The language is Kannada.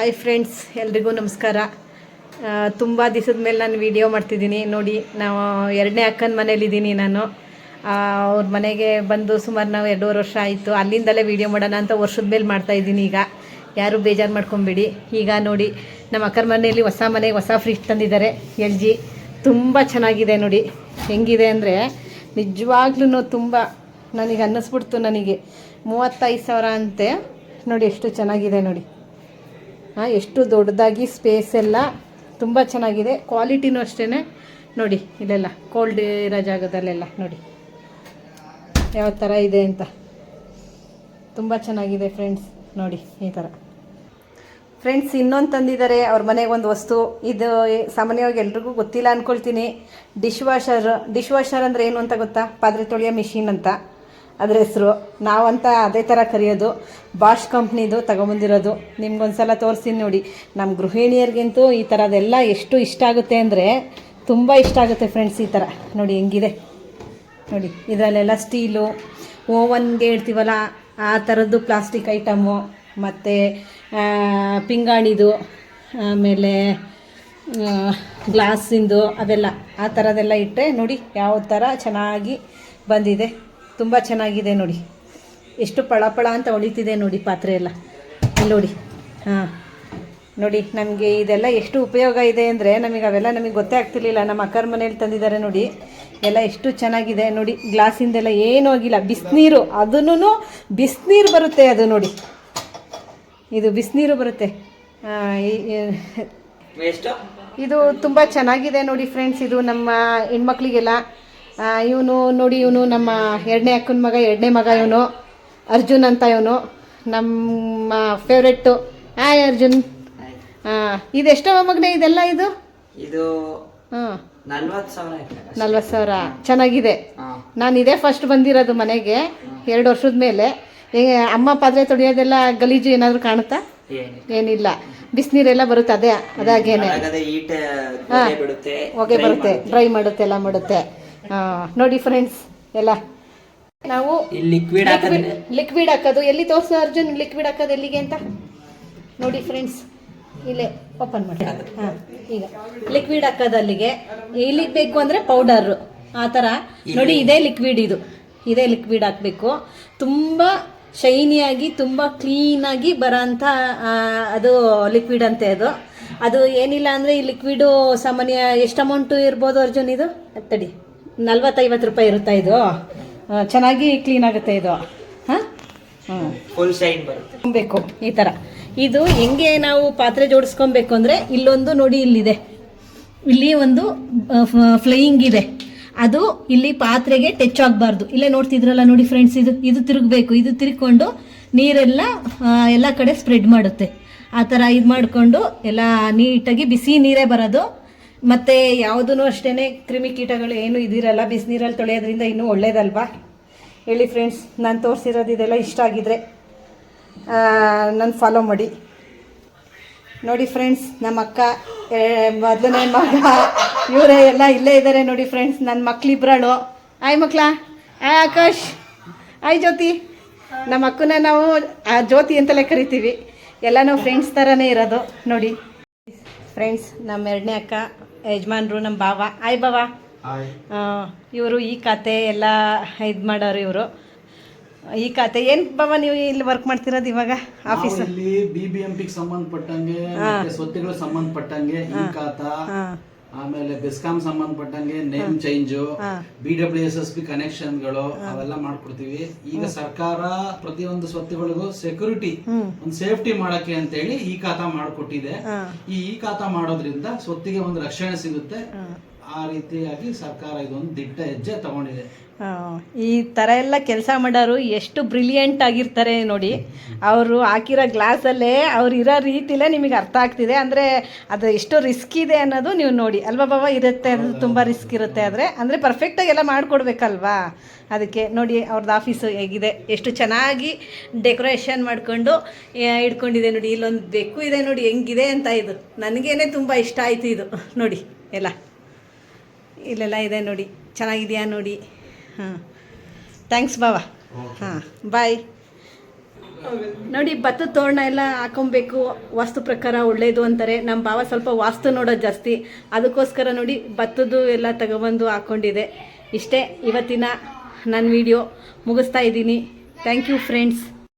ಹಾಯ್ ಫ್ರೆಂಡ್ಸ್ ಎಲ್ರಿಗೂ ನಮಸ್ಕಾರ. ತುಂಬ ದಿವಸದ ಮೇಲೆ ನಾನು ವಿಡಿಯೋ ಮಾಡ್ತಿದ್ದೀನಿ. ನೋಡಿ, ನಾವು ಎರಡನೇ ಅಕ್ಕನ ಮನೇಲಿದ್ದೀನಿ ನಾನು. ಅವ್ರ ಮನೆಗೆ ಬಂದು ಸುಮಾರು ನಾವು ಎರಡೂವರೆ ವರ್ಷ ಆಯಿತು. ಅಲ್ಲಿಂದಲೇ ವಿಡಿಯೋ ಮಾಡೋಣ ಅಂತ ವರ್ಷದ ಮೇಲೆ ಮಾಡ್ತಾಯಿದ್ದೀನಿ ಈಗ. ಯಾರು ಬೇಜಾರು ಮಾಡ್ಕೊಂಬಿಡಿ. ಈಗ ನೋಡಿ, ನಮ್ಮ ಅಕ್ಕನ ಮನೆಯಲ್ಲಿ ಹೊಸ ಮನೆಗೆ ಹೊಸ ಫ್ರಿಜ್ ತಂದಿದ್ದಾರೆ ಎಲ್ ಜಿ. ತುಂಬ ಚೆನ್ನಾಗಿದೆ ನೋಡಿ. ಹೆಂಗಿದೆ ಅಂದರೆ ನಿಜವಾಗ್ಲೂ ತುಂಬ ನನಗೆ ಅನ್ನಿಸ್ಬಿಡ್ತು ನನಗೆ. ಮೂವತ್ತೈದು ಸಾವಿರ ಅಂತೆ. ನೋಡಿ, ಎಷ್ಟು ಚೆನ್ನಾಗಿದೆ ನೋಡಿ. ಎಷ್ಟು ದೊಡ್ಡದಾಗಿ ಸ್ಪೇಸ್ ಎಲ್ಲ ತುಂಬ ಚೆನ್ನಾಗಿದೆ. ಕ್ವಾಲಿಟಿನೂ ಅಷ್ಟೇ ನೋಡಿ, ಇಲ್ಲೆಲ್ಲ ಕೋಲ್ಡ್ ಇರೋ ಜಾಗದಲ್ಲೆಲ್ಲ ನೋಡಿ. ಯಾವ ಥರ ಇದೆ ಅಂತ. ತುಂಬ ಚೆನ್ನಾಗಿದೆ ಫ್ರೆಂಡ್ಸ್ ನೋಡಿ, ಈ ಥರ ಫ್ರೆಂಡ್ಸ್ ಇನ್ನೊಂದು ತಂದಿದ್ದಾರೆ. ಅವ್ರ ಮನೆಗೆ ಒಂದು ವಸ್ತು. ಇದು ಸಾಮಾನ್ಯವಾಗಿ ಎಲ್ರಿಗೂ ಗೊತ್ತಿಲ್ಲ ಅಂದ್ಕೊಳ್ತೀನಿ ಡಿಶ್ ವಾಷರ್ ಡಿಶ್ ವಾಷರ್ ಅಂದರೆ ಏನು ಅಂತ ಗೊತ್ತಾ? ಪಾತ್ರೆ ತೊಳೆಯೋ ಮಿಷಿನ್ ಅಂತ. ಅದ್ರ ಹೆಸರು. ನಾವಂತ ಅದೇ ಥರ ಕರೆಯೋದು. ಬಾಷ್ ಕಂಪ್ನಿದು ತಗೊಂಬಂದಿರೋದು. ನಿಮ್ಗೊಂದ್ಸಲ ತೋರಿಸಿ ನೋಡಿ. ನಮ್ಮ ಗೃಹಿಣಿಯರಿಗಂತೂ ಈ ಥರದೆಲ್ಲ ಎಷ್ಟು ಇಷ್ಟ ಆಗುತ್ತೆ ಅಂದರೆ ತುಂಬ ಇಷ್ಟ ಆಗುತ್ತೆ ಫ್ರೆಂಡ್ಸ್ ಈ ಥರ ನೋಡಿ ಹೆಂಗಿದೆ. ನೋಡಿ, ಇದರಲ್ಲೆಲ್ಲ ಸ್ಟೀಲು ಓವನ್ಗೆ ಇಡ್ತೀವಲ್ಲ ಆ ಥರದ್ದು ಪ್ಲಾಸ್ಟಿಕ್ ಐಟಮು ಮತ್ತು ಪಿಂಗಾಣಿದು, ಆಮೇಲೆ ಗ್ಲಾಸಿಂದು ಅವೆಲ್ಲ ಆ ಥರದೆಲ್ಲ ಇಟ್ಟರೆ ನೋಡಿ ಯಾವ ಥರ ಚೆನ್ನಾಗಿ ಬಂದಿದೆ. ತುಂಬ ಚೆನ್ನಾಗಿದೆ ನೋಡಿ. ಎಷ್ಟು ಪಳಪಳ ಅಂತ ಹೊಳಿತಿದೆ ನೋಡಿ ಪಾತ್ರೆ ಎಲ್ಲ. ಇಲ್ಲಿ ನೋಡಿ. ಹಾಂ. ನೋಡಿ ನಮಗೆ ಇದೆಲ್ಲ ಎಷ್ಟು ಉಪಯೋಗ ಇದೆ ಅಂದರೆ ನಮಗೆ ಅವೆಲ್ಲ ನಮಗೆ ಗೊತ್ತೇ ಆಗ್ತಿರ್ಲಿಲ್ಲ. ನಮ್ಮ ಅಕ್ಕರ ಮನೇಲಿ ತಂದಿದ್ದಾರೆ ನೋಡಿ. ಎಲ್ಲ ಎಷ್ಟು ಚೆನ್ನಾಗಿದೆ ನೋಡಿ. ಗ್ಲಾಸಿಂದೆಲ್ಲ ಏನೂ ಆಗಿಲ್ಲ. ಬಿಸಿನೀರು ಅದನ್ನು ಬಿಸಿನೀರು ಬರುತ್ತೆ ಅದು ನೋಡಿ. ಇದು ಬಿಸಿನೀರು ಬರುತ್ತೆ. ಇದು ತುಂಬ ಚೆನ್ನಾಗಿದೆ ನೋಡಿ ಫ್ರೆಂಡ್ಸ್. ಇದು ನಮ್ಮ ಹೆಣ್ಮಕ್ಳಿಗೆಲ್ಲ ಇವನು ನೋಡಿ ಇವನು ನಮ್ಮ ಎರಡನೇ ಅಕ್ಕನ ಮಗ ಎರಡನೇ ಮಗ ಇವನು. ಅರ್ಜುನ್ ಅಂತ ಇವನು. ನಮ್ಮ ಫೇವ್ರೆಟ್ಟು ಹಾಯ್ ಅರ್ಜುನ್. ಹಾಂ ಇದೆಷ್ಟೋ ಮಗನೇ ಇದೆಲ್ಲ ಇದು? ಇದು ಹಾಂ. ನಲ್ವತ್ತು ಸಾವಿರ ಚೆನ್ನಾಗಿದೆ. ನಾನು ಇದೇ ಫಸ್ಟ್ ಬಂದಿರೋದು ಮನೆಗೆ ಎರಡು ವರ್ಷದ ಮೇಲೆ. ಹೇಗೆ ಅಮ್ಮ ಪಾತ್ರೆ ತೊಳೆಯೋದೆಲ್ಲ ಗಲೀಜು ಏನಾದರೂ ಕಾಣುತ್ತಾ? ಏನಿಲ್ಲ. ಬಿಸಿನೀರೆಲ್ಲ ಬರುತ್ತೆ ಅದೇ ಅದಾಗೇನೆ. ಹಾಂ. ಹೊಗೆ ಬರುತ್ತೆ. ಡ್ರೈ ಮಾಡುತ್ತೆ ಎಲ್ಲ ಮಾಡುತ್ತೆ. ನೋಡಿ ಫ್ರೆಂಡ್ಸ್ ಎಲ್ಲ. ನಾವು ಲಿಕ್ವಿಡ್ ಹಾಕೋದು ಎಲ್ಲಿ ತೋರಿಸು ಅರ್ಜುನ್ ಲಿಕ್ವಿಡ್ ಹಾಕೋದು ಎಲ್ಲಿಗೆ ಅಂತ? ನೋಡಿ ಫ್ರೆಂಡ್ಸ್ ಇಲ್ಲೇ ಓಪನ್ ಮಾಡಿ. ಹಾಂ ಈಗ. ಲಿಕ್ವಿಡ್ ಹಾಕೋದು ಅಲ್ಲಿಗೆ. ಇಲ್ಲಿಗೆ ಬೇಕು ಅಂದರೆ ಪೌಡರು ಆ ಥರ ನೋಡಿ ಇದೇ ಲಿಕ್ವಿಡ್ ಇದು. ಇದೇ ಲಿಕ್ವಿಡ್ ಹಾಕಬೇಕು. ತುಂಬ ಶೈನಿಯಾಗಿ ತುಂಬ ಕ್ಲೀನಾಗಿ ಆಗಿ ಬರೋಂತ ಅದು ಲಿಕ್ವಿಡ್ ಅಂತೆ ಅದು. ಅದು ಏನಿಲ್ಲ ಅಂದರೆ ಈ ಲಿಕ್ವಿಡು ಸಾಮಾನ್ಯ ಎಷ್ಟು ಅಮೌಂಟು ಇರ್ಬೋದು ಅರ್ಜುನ್ ಇದು? ತಡಿ ನಲ್ವತ್ತೈವತ್ತು ರೂಪಾಯಿ ಇರುತ್ತಾ ಇದು? ಚೆನ್ನಾಗಿ ಕ್ಲೀನ್ ಆಗುತ್ತೆ ಇದು. ಹಾಂ? ಫುಲ್ ಶೈನ್ ಬರುತ್ತೆ. ಬೇಕು ಈ ಥರ ಇದು ಹೆಂಗೆ ನಾವು ಪಾತ್ರೆ ಜೋಡಿಸ್ಕೊಬೇಕು ಅಂದರೆ ಇಲ್ಲೊಂದು ನೋಡಿ ಇಲ್ಲಿದೆ. ಇಲ್ಲಿ ಒಂದು ಫ್ಲೈಯಿಂಗ್ ಇದೆ. ಅದು ಇಲ್ಲಿ ಪಾತ್ರೆಗೆ ಟಚ್ ಆಗಬಾರ್ದು. ಇಲ್ಲೇ ನೋಡ್ತಿದ್ರಲ್ಲ ನೋಡಿ ಫ್ರೆಂಡ್ಸ್ ಇದು ಇದು ತಿರುಗಬೇಕು ಇದು ತಿರುಗಿಕೊಂಡು ನೀರೆಲ್ಲ ಎಲ್ಲ ಕಡೆ ಸ್ಪ್ರೆಡ್ ಮಾಡುತ್ತೆ. ಆ ಥರ ಇದು ಮಾಡಿಕೊಂಡು ಎಲ್ಲ ನೀಟಾಗಿ ಬಿಸಿ ನೀರೇ ಬರೋದು. ಮತ್ತು ಯಾವುದೂ ಅಷ್ಟೇ ಕ್ರಿಮಿಕೀಟಗಳು ಏನು ಇದಿರಲ್ಲ, ಬಿಸಿನೀರಲ್ಲಿ ತೊಳೆಯೋದ್ರಿಂದ ಇನ್ನೂ ಒಳ್ಳೇದಲ್ವಾ? ಹೇಳಿ ಫ್ರೆಂಡ್ಸ್ ನಾನು ತೋರಿಸಿರೋದು ಇದೆಲ್ಲ ಇಷ್ಟ ಆಗಿದ್ರೆ ನಾನು ಫಾಲೋ ಮಾಡಿ. ನೋಡಿ ಫ್ರೆಂಡ್ಸ್ ನಮ್ಮ ಅಕ್ಕ ಮೊದಲನೇ ಮಗ, ಇವರೇ ಎಲ್ಲ ಇಲ್ಲೇ ಇದ್ದಾರೆ ನೋಡಿ ಫ್ರೆಂಡ್ಸ್ ನನ್ನ ಮಕ್ಳಿಬ್ರಾಳು. ಆಯ್ ಮಕ್ಳ, ಆಯ್ ಆಕಾಶ್, ಆಯ್ ಜ್ಯೋತಿ. ನಮ್ಮ ಅಕ್ಕನ ನಾವು, ಆ, ಜ್ಯೋತಿ ಅಂತಲೇ ಕರಿತೀವಿ. ಎಲ್ಲ ನಾವು ಫ್ರೆಂಡ್ಸ್ ಥರನೇ ಇರೋದು, ನೋಡಿ. ಫ್ರೆಂಡ್ಸ್ ನಮ್ಮ ಎರಡನೇ ಅಕ್ಕ ಯಜಮಾನ್ರು ನಮ್ಮ ಬಾವ. ಆಯ್ ಬಾವ. ಇವರು ಈ ಖಾತೆ ಎಲ್ಲ ಇದು ಮಾಡೋರು ಇವರು. ಈ ಖಾತೆ ಏನು ಬಾವ ನೀವು ಇಲ್ಲಿ ವರ್ಕ್ ಮಾಡ್ತಿರೋದು ಇವಾಗ office B B M P ಸಂಬಂಧಪಟ್ಟಂಗೆ ಮತ್ತೆ ಸ್ವತ್ತುಗಳು ಸಂಬಂಧಪಟ್ಟಂಗೆ ಈ ಖಾತಾ. ಆಮೇಲೆ ಬೆಸ್ಕಾಂ ಸಂಬಂಧಪಟ್ಟಂಗೆ name change B W S S P ಕನೆಕ್ಷನ್ಗಳು ಅವೆಲ್ಲ ಮಾಡ್ಕೊಡ್ತೀವಿ. ಈಗ ಸರ್ಕಾರ ಪ್ರತಿಯೊಂದು ಸ್ವತ್ತುಗಳಿಗೂ ಸೆಕ್ಯೂರಿಟಿ ಒಂದು ಸೇಫ್ಟಿ ಮಾಡಕ್ಕೆ ಅಂತ ಹೇಳಿ ಈ ಖಾತಾ ಮಾಡಿಕೊಟ್ಟಿದೆ. ಈ ಈ ಖಾತಾ ಮಾಡೋದ್ರಿಂದ ಸ್ವತ್ತಿಗೆ ಒಂದು ರಕ್ಷಣೆ ಸಿಗುತ್ತೆ. ಆ ರೀತಿಯಾಗಿ ಸರ್ಕಾರ ಇದೊಂದು ದಿಟ್ಟ ಹೆಜ್ಜೆ ತಗೊಂಡಿದೆ. ಈ ಥರ ಎಲ್ಲ ಕೆಲಸ ಮಾಡೋರು ಎಷ್ಟು ಬ್ರಿಲಿಯಂಟ್ ಆಗಿರ್ತಾರೆ ನೋಡಿ. ಅವರು ಹಾಕಿರೋ ಗ್ಲಾಸಲ್ಲೇ ಅವ್ರು ಇರೋ ರೀತಿಲೇ ನಿಮಗೆ ಅರ್ಥ ಆಗ್ತಿದೆ. ಅಂದರೆ ಅದು ಎಷ್ಟು ರಿಸ್ಕ್ ಇದೆ ಅನ್ನೋದು ನೀವು ನೋಡಿ. ಅಲ್ವಾ ಬಾಬಾ? ಇರುತ್ತೆ ಅದು ತುಂಬ ರಿಸ್ಕ್ ಇರುತ್ತೆ ಆದರೆ. ಅಂದರೆ ಪರ್ಫೆಕ್ಟಾಗಿ ಎಲ್ಲ ಮಾಡಿಕೊಡ್ಬೇಕಲ್ವಾ? ಅದಕ್ಕೆ ನೋಡಿ ಅವ್ರದ್ದು ಆಫೀಸು ಹೇಗಿದೆ. ಎಷ್ಟು ಚೆನ್ನಾಗಿ ಡೆಕೋರೇಷನ್ ಮಾಡಿಕೊಂಡು ಇಟ್ಕೊಂಡಿದೆ ನೋಡಿ. ಇಲ್ಲೊಂದು ಬೆಕ್ಕು ಇದೆ ನೋಡಿ. ಹೆಂಗಿದೆ ಅಂತ ಇದು. ನನಗೇನೆ ತುಂಬ ಇಷ್ಟ ಆಯಿತು ಇದು. ನೋಡಿ, ಎಲ್ಲ. ಇಲ್ಲೆಲ್ಲ ಇದೆ ನೋಡಿ. ಚೆನ್ನಾಗಿದೆಯಾ ನೋಡಿ? ಹಾಂ. ಥ್ಯಾಂಕ್ಸ್ ಬಾವ ಹಾಂ ಬಾಯ್ ನೋಡಿ ಭತ್ತದ ತೋರಣ ಎಲ್ಲ ಹಾಕೊಬೇಕು. ವಾಸ್ತು ಪ್ರಕಾರ ಒಳ್ಳೇದು ಅಂತಾರೆ. ನಮ್ಮ ಭಾವ ಸ್ವಲ್ಪ ವಾಸ್ತು ನೋಡೋದು ಜಾಸ್ತಿ. ಅದಕ್ಕೋಸ್ಕರ ನೋಡಿ ಭತ್ತದ್ದು ಎಲ್ಲ ತಗೊಬಂದು ಹಾಕ್ಕೊಂಡಿದೆ ಇಷ್ಟೇ ಇವತ್ತಿನ ನನ್ನ ವಿಡಿಯೋ ಮುಗಿಸ್ತಾ ಇದ್ದೀನಿ. Thank you friends